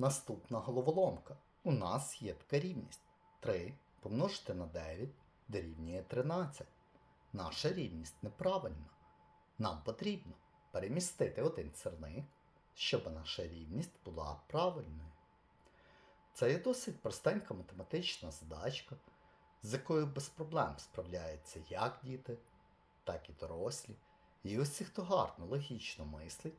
Наступна головоломка. У нас є така рівність. 3 помножити на 9 дорівнює 13. Наша рівність неправильна. Нам потрібно перемістити один сирник, щоб наша рівність була правильною. Це є досить простенька математична задачка, з якою без проблем справляються як діти, так і дорослі. І усі, хто гарно логічно мислить,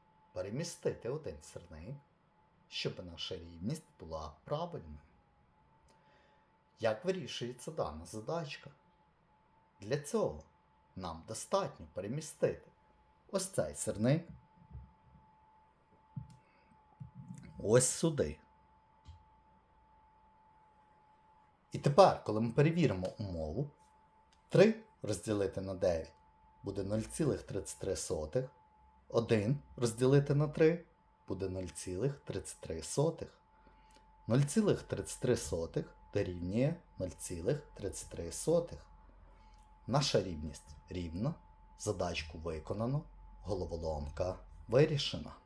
перемістити один сирник, щоб наша рівність була правильною. Як вирішується дана задачка? Для цього нам достатньо перемістити ось цей сирник ось сюди. І тепер, коли ми перевіримо умову, 3 розділити на 9 буде 0,33. 1 розділити на 3 буде 0,33. 0,33 дорівнює 0,33. Наша рівність рівна. Задачку виконано, головоломка вирішена.